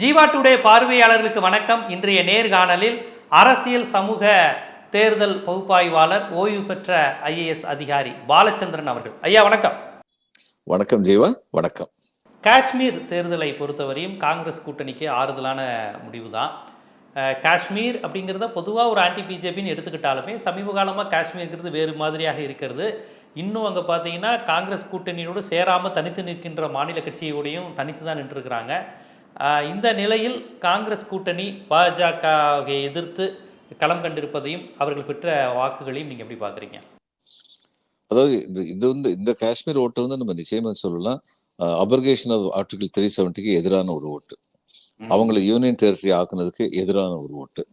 Jeeva today பார்வையாளர்களுக்கு வணக்கம். இன்றைய நேர்காணலில் அரசியல் சமூக தேர்தல் பகுப்பாய்வாளர் ஓய்வு பெற்ற ஐஏஎஸ் அதிகாரி பாலச்சந்திரன் அவர்கள். ஐயா வணக்கம். வணக்கம் ஜீவா வணக்கம். காஷ்மீர் தேர்தலை பொறுத்தவரையும் காங்கிரஸ் கூட்டணிக்கு ஆறுதலான முடிவு தான் காஷ்மீர் அப்படிங்கிறத பொதுவாக ஒரு ஆன்டி பிஜேபின்னு எடுத்துக்கிட்டாலுமே சமீப காலமாக காஷ்மீர்ங்கிறது வேறு மாதிரியாக இருக்கிறது. இன்னும் அங்கே பார்த்தீங்கன்னா காங்கிரஸ் கூட்டணியோடு சேராமல் தனித்து நிற்கின்ற மாநில கட்சியோடையும் தனித்து தான் நின்றுருக்கிறாங்க. இந்த நிலையில் காங்கிரஸ் கூட்டணி பாஜகவை எதிர்த்து களம் கண்டிருப்பதையும் அவர்கள் பெற்ற வாக்குகளையும் நீங்கள் எப்படி பார்க்குறீங்க? அதாவது இது- இது வந்து இந்த காஷ்மீர் ஓட்டு வந்து நம்ம நிச்சயமா சொல்லலாம். அபர்கேஷன் ஆஃப் ஆர்டிகல் த்ரீ செவன்ட்டிக்கு எதிரான ஒரு ஓட்டு. அவங்களை யூனியன் டெரிட்டரி ஆக்குனதுக்கு எதிரான ஒரு ஓட்டு.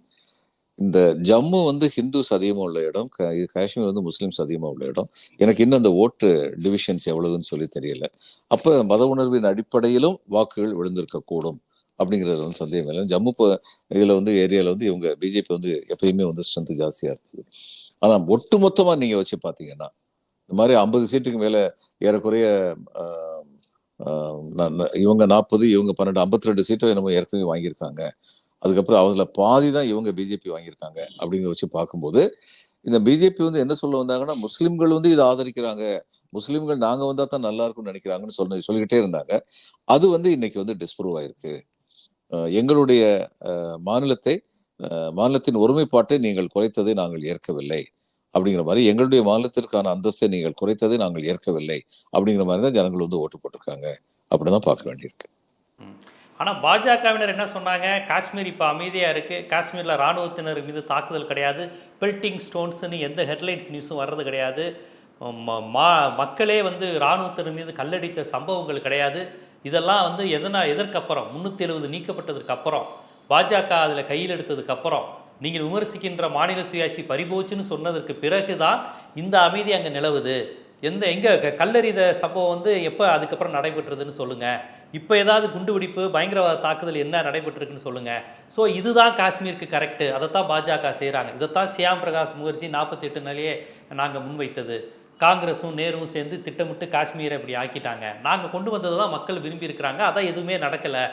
இந்த ஜம்மு வந்து ஹிந்துஸ் அதிகமாக உள்ள இடம் காஷ்மீர் வந்து முஸ்லீம்ஸ் அதிகமாக உள்ள இடம். எனக்கு இன்னும் அந்த ஓட்டு டிவிஷன்ஸ் எவ்வளவுன்னு சொல்லி தெரியல. அப்ப மத உணர்வின் அடிப்படையிலும் வாக்குகள் விழுந்திருக்க கூடும் அப்படிங்கிறது வந்து சந்தேகம் இல்லை. ஜம்மு இதில் வந்து ஏரியால வந்து இவங்க பிஜேபி வந்து எப்பயுமே வந்து ஸ்ட்ரென்த் ஜாஸ்தியா இருக்குது. ஆனா ஒட்டு மொத்தமா நீங்க வச்சு பாத்தீங்கன்னா இந்த மாதிரி ஐம்பது சீட்டுக்கு மேல ஏறக்குறைய ஆஹ், ஆஹ், இவங்க நாற்பது இவங்க பன்னெண்டு ஐம்பத்தி ரெண்டு சீட்டோ என்னமோ ஏற்கனவே வாங்கியிருக்காங்க. அதுக்கப்புறம் அதுல பாதி தான் இவங்க பிஜேபி வாங்கியிருக்காங்க அப்படிங்கிற வச்சு பார்க்கும்போது இந்த பிஜேபி வந்து என்ன சொல்ல வந்தாங்கன்னா முஸ்லிம்கள் வந்து இதை ஆதரிக்கிறாங்க. முஸ்லிம்கள் நாங்க வந்தால் தான் நல்லா இருக்கும்னு நினைக்கிறாங்கன்னு சொல்ல சொல்லிக்கிட்டே இருந்தாங்க. அது வந்து இன்னைக்கு வந்து டிஸ்ப்ரூவ் ஆயிருக்கு. ஆஹ், எங்களுடைய மாநிலத்தை ஆஹ், மாநிலத்தின் ஒருமைப்பாட்டை நீங்கள் குறைத்ததை நாங்கள் ஏற்கவில்லை அப்படிங்கிற மாதிரி எங்களுடைய மாநிலத்திற்கான அந்தஸ்தை நீங்கள் குறைத்ததை நாங்கள் ஏற்கவில்லை அப்படிங்கிற மாதிரி தான் ஜனங்கள் வந்து ஓட்டு போட்டிருக்காங்க அப்படிதான் பார்க்க வேண்டியிருக்கு. ஆனால் பாஜகவினர் என்ன சொன்னாங்க? காஷ்மீர் இப்போ அமைதியாக இருக்குது காஷ்மீரில் இராணுவத்தினர் மீது தாக்குதல் கிடையாது. பில்டிங் ஸ்டோன்ஸ்னு எந்த ஹெட்லைன்ஸ் நியூஸும் வர்றது கிடையாது. மா மக்களே வந்து இராணுவத்தினர் மீது கல்லடித்த சம்பவங்கள் கிடையாது. இதெல்லாம் வந்து எதனா எதற்கப்புறம்? முந்நூற்றி எழுபது நீக்கப்பட்டதுக்கப்புறம் பாஜக அதில் கையில் எடுத்ததுக்கப்புறம் நீங்கள் விமர்சிக்கின்ற மாநில சுயாட்சி பறிபோச்சுன்னு சொன்னதற்கு பிறகு தான் இந்த அமைதி அங்கே நிலவுது. எந்த எங்கே கல்லறித சம்பவம் வந்து எப்போ அதுக்கப்புறம் நடைபெற்றதுன்னு சொல்லுங்கள் இப்போ ஏதாவது குண்டுவெடிப்பு பயங்கரவாத தாக்குதல் என்ன நடைபெற்றிருக்குன்னு சொல்லுங்கள் ஸோ இதுதான் காஷ்மீருக்கு கரெக்டு அதைத்தான் பாஜக செய்கிறாங்க இதைத்தான் சியாம் பிரகாஷ் முகர்ஜி நாற்பத்தி எட்டு நாங்கள் முன்வைத்தது. காங்கிரஸும் நேருவும் சேர்ந்து திட்டமிட்டு காஷ்மீரை இப்படி ஆக்கிட்டாங்க. நாங்கள் கொண்டு வந்தது தான் மக்கள் விரும்பி இருக்கிறாங்க. அதான் எதுவுமே நடக்கலை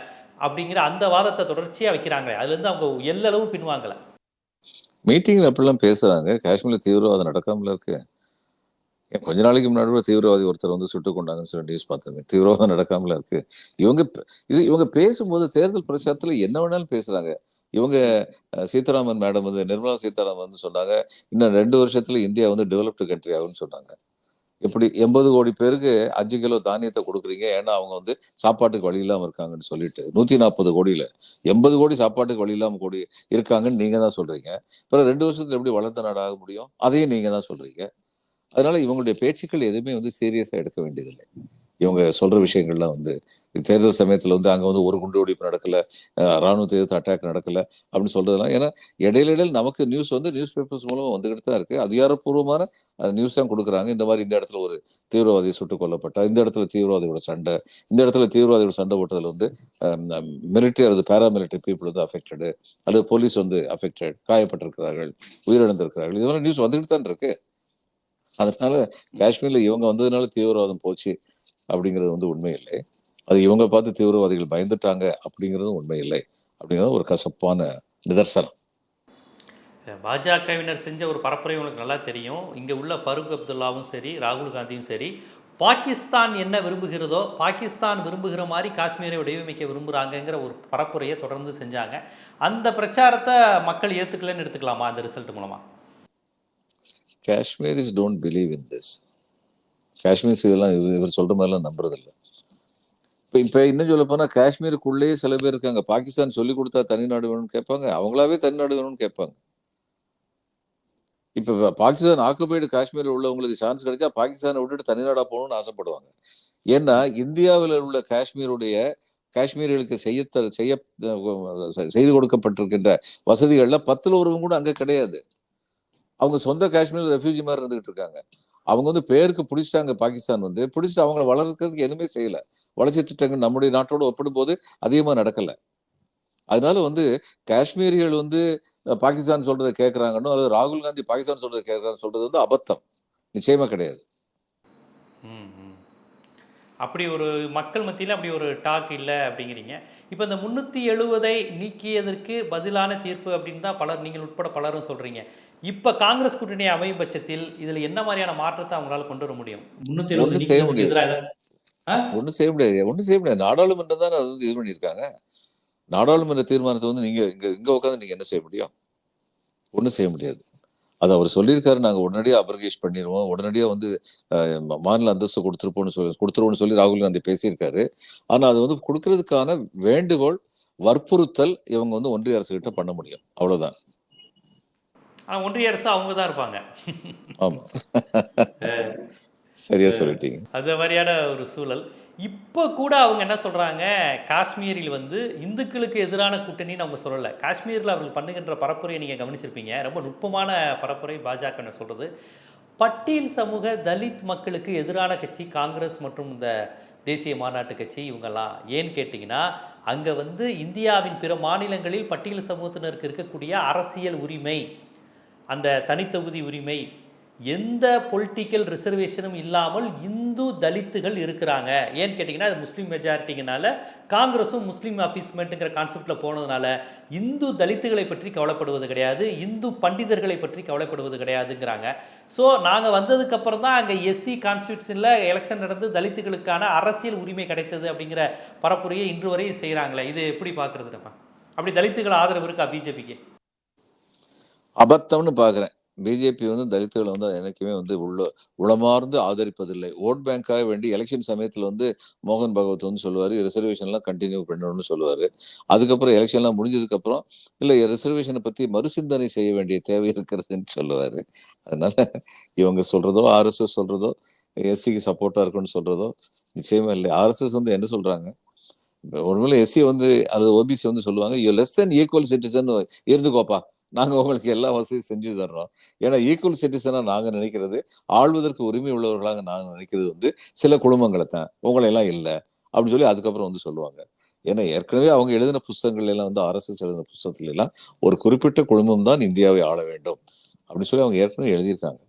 அப்படிங்கிற அந்த வாதத்தை தொடர்ச்சியாக வைக்கிறாங்க அதுலேருந்து அவங்க எல்லளவு பின்வாங்கலை. மீட்டிங்கில் அப்படிலாம் பேசுகிறாங்க காஷ்மீரில் தீவிரவாதம் நடக்காமல இருக்குது ஏன் கொஞ்ச நாளைக்கு முன்னாடி கூட தீவிரவாதி ஒருத்தர் வந்து சுட்டு கொண்டாங்கன்னு சொல்லி நியூஸ் பார்த்தேன் தீவிரவாதம் நடக்காமல இருக்கு. இவங்க இது இவங்க பேசும்போது தேர்தல் பிரச்சாரத்துல என்ன வேணாலும் பேசுறாங்க. இவங்க சீதாராமன் மேடம் வந்து நிர்மலா சீதாராமன் வந்து சொன்னாங்க இன்னும் ரெண்டு வருஷத்துல இந்தியா வந்து டெவலப்டு கண்ட்ரி ஆகும்னு சொன்னாங்க. இப்படி எண்பது கோடி பேருக்கு அஞ்சு கிலோ தானியத்தை கொடுக்குறீங்க? ஏன்னா அவங்க வந்து சாப்பாட்டுக்கு வழி இல்லாம இருக்காங்கன்னு சொல்லிட்டு. நூத்தி நாற்பது கோடியில. எண்பது கோடி சாப்பாட்டுக்கு வழி இல்லாம கோடி இருக்காங்கன்னு நீங்க தான் சொல்றீங்க. அப்புறம் ரெண்டு வருஷத்துல எப்படி வளர்ந்த நாடாக முடியும்? அதையும் நீங்க தான் சொல்றீங்க. அதனால இவங்களுடைய பேச்சுக்கள் எதுவுமே வந்து சீரியஸா எடுக்க வேண்டியதில்லை. இவங்க சொல்ற விஷயங்கள்லாம் வந்து தேர்தல் சமயத்துல வந்து அங்க வந்து ஒரு குண்டு வெடிப்பு நடக்கல ராணுவ ராணுவத்தை எதிர்த்து அட்டாக் நடக்கல அப்படின்னு சொல்றதெல்லாம் ஏன்னா இடையில இடையில் நமக்கு நியூஸ் வந்து நியூஸ் பேப்பர்ஸ் மூலமாக வந்துகிட்டு தான் இருக்கு. அதிகாரப்பூர்வமான நியூஸ் தான் கொடுக்குறாங்க. இந்த மாதிரி இந்த இடத்துல ஒரு தீவிரவாதி சுட்டுக் கொல்லப்பட்டா இந்த இடத்துல தீவிரவாதியோட சண்டை இந்த இடத்துல தீவிரவாதியோட சண்டை போட்டதுல வந்து மிலிட்டரி அல்லது பேராமிலிட்டரி பீப்புள் வந்து அஃபெக்டடு அல்லது போலீஸ் வந்து அஃபெக்டட் காயப்பட்டிருக்கிறார்கள் உயிரிழந்திருக்கிறார்கள். மாதிரி நியூஸ் வந்துகிட்டு தான் இருக்கு. அதனால காஷ்மீர்ல இவங்க வந்ததுனால தீவிரவாதம் போச்சு அப்படிங்கிறது வந்து உண்மை இல்லை அது இவங்க பார்த்து தீவிரவாதிகள் பயந்துட்டாங்க அப்படிங்கிறதும் உண்மை இல்லை அப்படிங்கிறது ஒரு கசப்பான நிதர்சனம். பாஜகவினர் செஞ்ச ஒரு பரப்புரை உங்களுக்கு நல்லா தெரியும். இங்கே உள்ள ஃபருக் அப்துல்லாவும் சரி ராகுல் காந்தியும் சரி பாகிஸ்தான் என்ன விரும்புகிறதோ பாகிஸ்தான் விரும்புகிற மாதிரி காஷ்மீரை வடிவமைக்க விரும்புகிறாங்கங்கிற ஒரு பரப்புரையை தொடர்ந்து செஞ்சாங்க. அந்த பிரச்சாரத்தை மக்கள் ஏற்றுக்கலன்னு எடுத்துக்கலாமா அந்த ரிசல்ட் மூலமாக Kashmiris don't believe in this Kashmirs இதெல்லாம் இவர் சொல்ற மாதிரிலாம் நம்புறதில்ல. இப்போ இப்போ இன்னும் சொல்ல போனால் காஷ்மீருக்குள்ளேயே சில பேர் இருக்காங்க. பாகிஸ்தான் சொல்லி கொடுத்தா தனிநாடு வேணும்னு கேட்பாங்க. அவங்களாவே தனிநாடு வேணும்னு கேட்பாங்க. இப்ப பாகிஸ்தான் ஆக்குபைடு காஷ்மீர் உள்ளவங்களுக்கு சான்ஸ் கிடைச்சா பாகிஸ்தானை விட்டுட்டு தனிநாடா போகணும்னு ஆசைப்படுவாங்க. ஏன்னா இந்தியாவில் உள்ள காஷ்மீருடைய காஷ்மீர்களுக்கு செய்ய செய்ய செய்து கொடுக்கப்பட்டிருக்கின்ற வசதிகளில் பத்துல ஒருவங்க கூட அங்க கிடையாது. அவங்க சொந்த காஷ்மீர் ரெஃப்யூஜி மாதிரி இருந்துகிட்டு இருக்காங்க. அவங்க வந்து பேருக்கு பிடிச்சிட்டாங்க பாகிஸ்தான் வந்து. பிடிச்சிட்டு அவங்கள வளர்க்கறதுக்கு எதுவுமே செய்யல. வளர்ச்சி திட்டங்கள் நம்முடைய நாட்டோட ஒப்பிடும்போது அதிகமா நடக்கல. அதனால வந்து காஷ்மீரிகள் வந்து பாகிஸ்தான் சொல்றதை கேட்கறாங்கன்னு அதாவது ராகுல் காந்தி பாகிஸ்தான் சொல்றதை கேட்கறான்னு சொல்றது வந்து அபத்தம். நிச்சயமா கிடையாது. அப்படி ஒரு மக்கள் மத்தியில் அப்படி ஒரு டாக் இல்லை அப்படிங்கிறீங்க. இப்போ இந்த முந்நூற்றி எழுவதை நீக்கியதற்கு பதிலான தீர்ப்பு அப்படின்னு தான் பலர் நீங்கள் உட்பட பலரும் சொல்கிறீங்க இப்போ காங்கிரஸ் கூட்டணி அமையும் பட்சத்தில் இதில் என்ன மாதிரியான மாற்றத்தை அவங்களால கொண்டு வர முடியும்? முந்நூற்றி செய்ய முடியாது. எழுபது ஒண்ணும் செய்ய முடியாது. ஒண்ணும் செய்ய முடியாது. நாடாளுமன்றம் தானே அது வந்து இது பண்ணியிருக்காங்க. நாடாளுமன்ற தீர்மானத்தை வந்து நீங்க இங்க இங்க உட்காந்து நீங்க என்ன செய்ய முடியும்? ஒண்ணும் செய்ய முடியாது. அது அவர் சொல்லியிருக்காரு. நாங்க உடனடியா அப்ரகேஷ் பண்ணிடுவோம். உடனடியா வந்து மாநில அந்தஸ்து கொடுத்துருப்போம்னு சொல்லி கொடுத்துருவோம்னு சொல்லி ராகுல் காந்தி பேசியிருக்காரு. ஆனா அது வந்து கொடுக்கறதுக்கான வேண்டுகோள் வற்புறுத்தல் இவங்க வந்து ஒன்றிய அரசு கிட்ட பண்ண முடியும். அவ்வளவுதான். ஆனால் ஒன்றிய அரசு அவங்க தான் இருப்பாங்க. ஆமா. சரியா சொல்லிட்டீங்க. அது மாதிரியான ஒரு சூழல். இப்போ கூட அவங்க என்ன சொல்கிறாங்க காஷ்மீரில் வந்து இந்துக்களுக்கு எதிரான கூட்டணின்னு அவங்க சொல்லலை. காஷ்மீரில் அவர்கள் பண்ணுகின்ற பரப்புரையை நீங்கள் கவனிச்சிருப்பீங்க. ரொம்ப நுட்பமான பரப்புரை பாஜக சொல்கிறது பட்டியல் சமூக தலித் மக்களுக்கு எதிரான கட்சி காங்கிரஸ் மற்றும் இந்த தேசிய மாநாட்டு கட்சி இவங்கெல்லாம். ஏன்னு கேட்டிங்கன்னா அங்கே வந்து இந்தியாவின் பிற மாநிலங்களில் பட்டியல் சமூகத்தினருக்கு இருக்கக்கூடிய அரசியல் உரிமை அந்த தனித்தொகுதி உரிமை எந்த பொலிட்டிக்கல் ரிசர்வேஷனும் இல்லாமல் இந்து தலித்துகள் இருக்கிறாங்க. ஏன்னு கேட்டிங்கன்னா அது முஸ்லீம் மெஜாரிட்டிங்கனால காங்கிரஸும் முஸ்லீம் அப்பீஸ்மெண்ட்டுங்கிற கான்செப்டில் போனதுனால இந்து தலித்துகளை பற்றி கவலைப்படுவது கிடையாது இந்து பண்டிதர்களை பற்றி கவலைப்படுவது கிடையாதுங்கிறாங்க. ஸோ நாங்கள் வந்ததுக்கப்புறம் தான் அங்கே எஸ்சி கான்ஸ்டியூஷனில் எலெக்ஷன் நடந்து தலித்துகளுக்கான அரசியல் உரிமை கிடைத்தது அப்படிங்கிற பரப்புரையை இன்று வரையும் செய்கிறாங்களே இது எப்படி பார்க்குறது நம்ம? அப்படி தலித்துகள் ஆதரவு இருக்கா பிஜேபிக்கு அபத்தம்னு பார்க்குறேன். பிஜேபி வந்து தலித்துகளை வந்து எனக்குமே வந்து உள்ள உளமார்ந்து ஆதரிப்பதில்லை. ஓட் பேங்காக வேண்டி எலெக்ஷன் சமயத்தில் வந்து மோகன் பகவத் வந்து சொல்லுவாரு ரிசர்வேஷன்லாம் கண்டினியூ பண்ணணும்னு சொல்லுவாரு. அதுக்கப்புறம் எலெக்ஷன்லாம் முடிஞ்சதுக்கப்புறம் இல்லை ரிசர்வேஷனை பத்தி மறுசிந்தனை செய்ய வேண்டிய தேவை இருக்கிறதுன்னு சொல்லுவாரு. அதனால இவங்க சொல்றதோ ஆர்எஸ்எஸ் சொல்றதோ எஸ்சிக்கு சப்போர்ட்டா இருக்குன்னு சொல்றதோ நிச்சயமா இல்லை. ஆர்எஸ்எஸ் வந்து என்ன சொல்றாங்க? இப்ப ஒருவேளை எஸ்சி வந்து அது ஓபிசி வந்து சொல்லுவாங்க you less than equal citizen இருந்துக்கோப்பா. நாங்க உங்களுக்கு எல்லா வசதியும் செஞ்சு தர்றோம். ஏன்னா ஈக்குவல் சிட்டிசனா நாங்க நினைக்கிறது ஆள்வதற்கு உரிமை உள்ளவர்களாக நாங்க நினைக்கிறது வந்து சில குடும்பங்களை தான். உங்களை எல்லாம் இல்லை. அப்படின்னு சொல்லி அதுக்கப்புறம் வந்து சொல்லுவாங்க. ஏன்னா ஏற்கனவே அவங்க எழுதின புஸ்தகங்கள் எல்லாம் வந்து ஆர்எஸ்எஸ் எழுதின புஸ்தகத்துல எல்லாம் ஒரு குறிப்பிட்ட குடும்பம் தான் இந்தியாவை ஆள வேண்டும். அப்படின்னு சொல்லி அவங்க ஏற்கனவே எழுதியிருக்காங்க.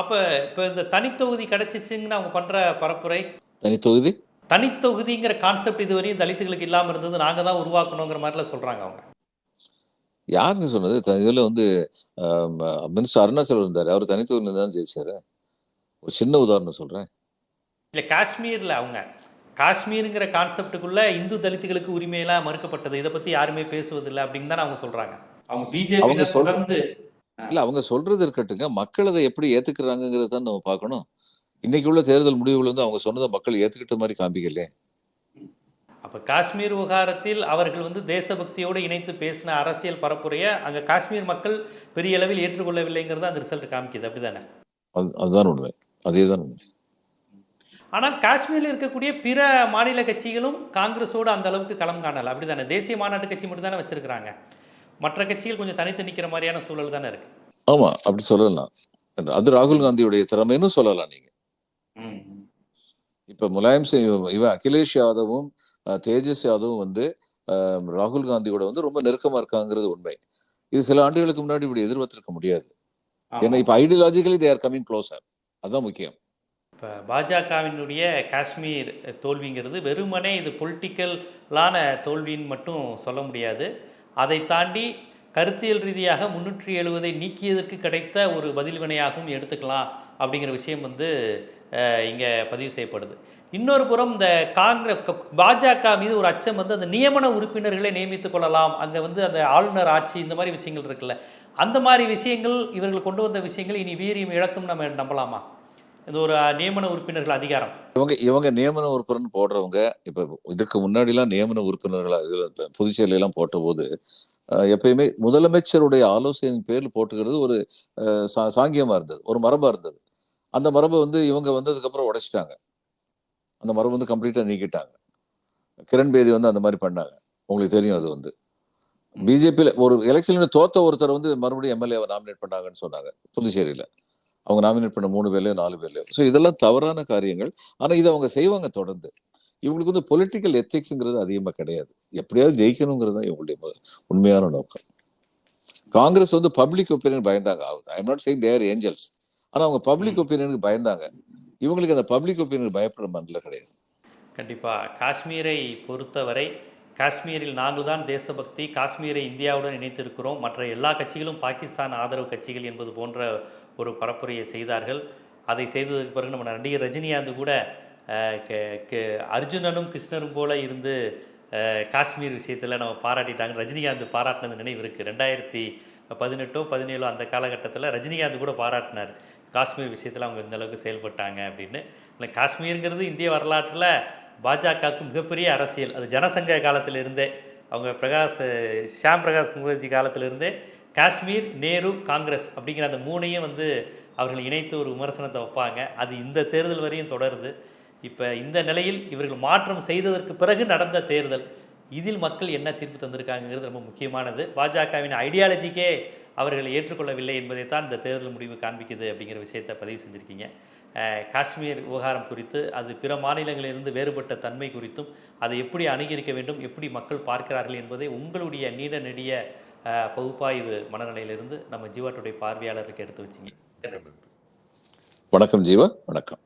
அப்போ இப்போ இந்த தனித்தொகுதி கிடைச்சிச்சுங்கன்னு அவங்க பண்ணுற பரப்புரை? தனி தொகுதி தனித்தொகுதிங்கிற கான்செப்ட் இதுவரையும் தலித்துகளுக்கு இல்லாமல் இருந்தது நாங்கள் தான் உருவாக்கணுங்கிற மாதிரிலாம் சொல்கிறாங்க அவங்க. யாருங்க சொன்னது? இதுல வந்து மினிஸ்டர் அருணாச்சலம் இருந்தாரு. அவர் தனி தொகுதியில தான் ஜெயிச்சாரு. ஒரு சின்ன உதாரணம் சொல்றேன். இல்லை காஷ்மீரில் அவங்க காஷ்மீருங்கிற கான்செப்டுக்குள்ள இந்து தலித்துகளுக்கு உரிமையெல்லாம் மறுக்கப்பட்டது. இதை பற்றி யாருமே பேசுவதில்லை அப்படின்னு தான் அவங்க சொல்கிறாங்க அவங்க அவங்க பிஜேபி சொல்ற- தொடர்ந்து இல்ல அவங்க சொல்றது இருக்கட்டுங்க மக்கள் அதை எப்படி ஏத்துக்கிறாங்கிறத தான் நம்ம பார்க்கணும். இன்னைக்கு உள்ள தேர்தல் முடிவுகள் வந்து அவங்க சொன்னதை மக்கள் ஏத்துக்கிட்ட மாதிரி காமிக்கல அப்போ காஷ்மீர் விவகாரத்தில் அவர்கள் வந்து தேசபக்தியோடு இணைத்து பேசின அரசியல் பரப்புரையை அங்கே காஷ்மீர் மக்கள் பெரிய அளவில் ஏற்றுக்கொள்ளவில்லைங்கிறத அந்த ரிசல்ட் காமிக்குது. அப்படிதானே? அது அதுதான் உண்மை. அதேதான் உண்மை. ஆனால் காஷ்மீரில் இருக்கக்கூடிய பிற மாநில கட்சிகளும் காங்கிரஸோடு அந்த அளவுக்கு களம் காணல. அப்படிதானே? தேசிய மாநாட்டு கட்சி மட்டும் தானே வச்சிருக்கிறாங்க. மற்ற கட்சிகள் கொஞ்சம் தனித்து நிற்கிற மாதிரியான சூழல் தானே இருக்கு. ஆமா அப்படி சொல்லலாம். அது ராகுல் காந்தியுடைய திறமைன்னு சொல்லலாம் நீங்க. இப்ப முலாயம் சிங் இவன் அகிலேஷ் யாதவும் தேஜஸ் யாதவும் வந்து ராகுல் காந்தியோட வந்து ரொம்ப நெருக்கமா இருக்காங்கிறது உண்மை. இது சில ஆண்டுகளுக்கு முன்னாடி இப்படி எதிர்பார்த்திருக்க முடியாது. ஏன்னா இப்ப ideologically they are coming closer அதுதான் முக்கியம். இப்போ பாஜகவினுடைய காஷ்மீர் தோல்விங்கிறது வெறுமனே இது பொலிட்டிக்கலான தோல்வின்னு மட்டும் சொல்ல முடியாது. அதை தாண்டி கருத்தியல் ரீதியாக முன்னூற்றி எழுவதை நீக்கியதற்கு கிடைத்த ஒரு பதில் வினையாகவும் எடுத்துக்கலாம் அப்படிங்கிற விஷயம் வந்து இங்கே பதிவு செய்யப்படுது. இன்னொரு புறம் இந்த காங்கிரஸ் பாஜக மீது ஒரு அச்சம் வந்து அந்த நியமன உறுப்பினர்களை நியமித்துக் கொள்ளலாம். அங்கே வந்து அந்த ஆளுநர் ஆட்சி இந்த மாதிரி விஷயங்கள் இருக்குல்ல. அந்த மாதிரி விஷயங்கள் இவர்கள் கொண்டு வந்த விஷயங்கள் இனி வீரியம் இழக்கும் நம்ம நம்பலாமா? இந்த ஒரு நியமன உறுப்பினர்கள் அதிகாரம். இவங்க இவங்க நியமன உறுப்பினர் போடுறவங்க இப்போ இதுக்கு முன்னாடி எல்லாம் நியமன உறுப்பினர்கள் இதில் இப்ப எல்லாம் போட்ட போது எப்பயுமே முதலமைச்சருடைய ஆலோசனையின் பேரில் போட்டுக்கிறது ஒரு சாங்கியமாக சா- இருந்தது ஒரு மரபாக இருந்தது. அந்த மரபை வந்து இவங்க வந்ததுக்கப்புறம் உடைச்சிட்டாங்க. அந்த மரபு வந்து கம்ப்ளீட்டா நீக்கிட்டாங்க. கிரண் பேதி வந்து அந்த மாதிரி பண்ணாங்க. உங்களுக்கு தெரியும் அது வந்து. பிஜேபியில ஒரு எலெக்ஷன்ல தோத்த ஒருத்தர் வந்து மறுபடியும் எம்எல்ஏவை நாமினேட் பண்ணாங்கன்னு சொன்னாங்க புதுச்சேரியில. அவங்க நாமினேட் பண்ண மூணு பேர்லயோ நாலு பேர்லயோ. ஸோ இதெல்லாம் தவறான காரியங்கள். ஆனா இதை அவங்க செய்வாங்க தொடர்ந்து. இவங்களுக்கு வந்து பொலிட்டிக்கல் எத்திக்ஸ்ங்கிறது அதிகமா கிடையாது. எப்படியாவது ஜெயிக்கணுங்கிறது தான் இவங்களுடைய உண்மையான நோக்கம். காங்கிரஸ் வந்து பப்ளிக் ஒப்பீனியன் பயந்தாங்க. I am not saying they're angels ஆனா அவங்க பப்ளிக் ஒப்பீனியனுக்கு பயந்தாங்க. இவங்களுக்கு அந்த பப்ளிக் ஒப்பீனியன் பயப்படுற மாதிரிலாம் கிடையாது. கண்டிப்பாக காஷ்மீரை பொறுத்தவரை காஷ்மீரில் நாங்கள் தான் தேசபக்தி காஷ்மீரை இந்தியாவுடன் இணைத்திருக்கிறோம். மற்ற எல்லா கட்சிகளும் பாகிஸ்தான் ஆதரவு கட்சிகள் என்பது போன்ற ஒரு பரப்புரையை செய்தார்கள். அதை செய்ததுக்கு பிறகு நம்ம நடிகர் ரஜினிகாந்த் கூட அர்ஜுனனும் கிருஷ்ணரும் போல இருந்து காஷ்மீர் விஷயத்தில் நம்ம பாராட்டிட்டாங்க. ரஜினிகாந்த் பாராட்டினது நினைவு இருக்குது ரெண்டாயிரத்தி பதினெட்டோ பதினேழோ அந்த காலகட்டத்தில் ரஜினிகாந்த் கூட பாராட்டினார். காஷ்மீர் விஷயத்தில் அவங்க இந்தளவுக்கு செயல்பட்டாங்க அப்படின்னு. இல்லை காஷ்மீருங்கிறது இந்திய வரலாற்றில் பாஜகவுக்கு மிகப்பெரிய அரசியல். அது ஜனசங்க காலத்திலிருந்தே அவங்க பிரகாஷ் ஷியாம் பிரகாஷ் முகர்ஜி காலத்திலிருந்தே காஷ்மீர் நேரு காங்கிரஸ் அப்படிங்கிற அந்த மூணையும் வந்து அவர்கள் இணைத்து ஒரு விமர்சனத்தை வைப்பாங்க. அது இந்த தேர்தல் வரையும் தொடருது. இப்போ இந்த நிலையில் இவர்கள் மாற்றம் செய்ததற்கு பிறகு நடந்த தேர்தல் இதில் மக்கள் என்ன தீர்ப்பு தந்திருக்காங்கிறது ரொம்ப முக்கியமானது. பாஜகவின் ஐடியாலஜிக்கே அவர்கள் ஏற்றுக்கொள்ளவில்லை என்பதைத்தான் இந்த தேர்தல் முடிவு காண்பிக்குது அப்படிங்கிற விஷயத்தை பதிவு செஞ்சுருக்கீங்க. காஷ்மீர் விவகாரம் குறித்து அது பிற மாநிலங்களிலிருந்து வேறுபட்ட தன்மை குறித்தும் அதை எப்படி அணுகியிருக்க வேண்டும் எப்படி மக்கள் பார்க்கிறார்கள் என்பதை உங்களுடைய நீண்ட நெடிய பகுப்பாய்வு மனநிலையிலிருந்து நம்ம ஜீவாட்டுடைய பார்வையாளருக்கு எடுத்து வச்சிங்க. வணக்கம் ஜீவா வணக்கம்.